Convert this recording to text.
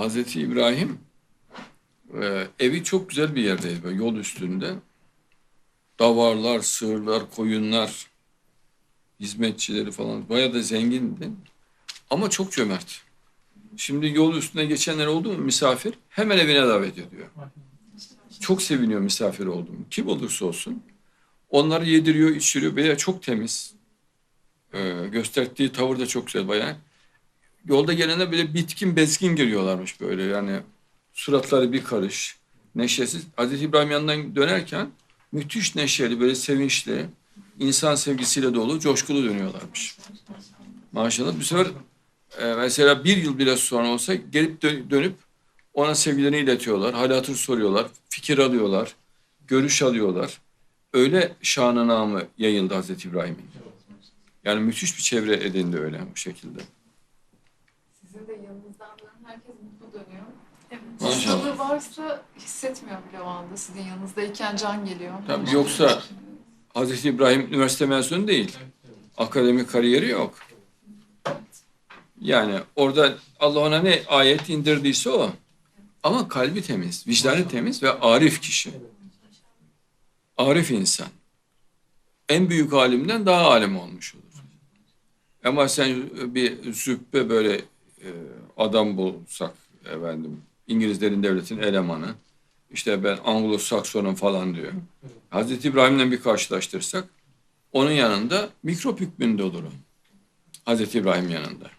Hazreti İbrahim e, evi çok güzel bir yerdeydi böyle yol üstünde. Davarlar, sığırlar, koyunlar, hizmetçileri falan bayağı da zengindi. Ama çok cömert. Şimdi yol üstüne geçenler oldu mu misafir hemen evine davet ediyor. Çok seviniyor misafir oldu mu. Kim olursa olsun. Onları yediriyor, içiriyor. Veya çok temiz. Ee, gösterdiği tavır da çok güzel bayağı. Yolda gelene böyle bitkin bezgin geliyorlarmış böyle yani. Suratları bir karış. Neşesiz. Hazreti İbrahim yanından dönerken müthiş neşeli, böyle sevinçli, insan sevgisiyle dolu, coşkulu dönüyorlarmış. Maşallah. Bu sefer e, mesela bir yıl bile sonra olsa gelip dö- dönüp ona sevgilerini iletiyorlar. Hal hatır soruyorlar. Fikir alıyorlar. Görüş alıyorlar. Öyle şanı namı yayıldı Hazreti İbrahim'in. Yani müthiş bir çevre edindi öyle bu şekilde. De yanınızdan herkes mutlu dönüyor. Maşallah. Hastalığı varsa hissetmiyor bile o anda sizin yanınızdayken can geliyor. Tabii, yoksa- Hazreti İbrahim üniversite mezunu değil. Akademik kariyeri yok. Yani orada Allah ona ne ayet indirdiyse o. Ama kalbi temiz, vicdanı temiz ve arif kişi. Arif insan. En büyük alimden daha alim olmuş olur. Ama sen bir züppe böyle adam bulsak efendim İngilizlerin devletinin elemanı işte ben Anglo-Saksonum falan diyor. Hazreti İbrahim'le bir karşılaştırsak onun yanında mikrop hükmünde olur. Hazreti İbrahim yanında.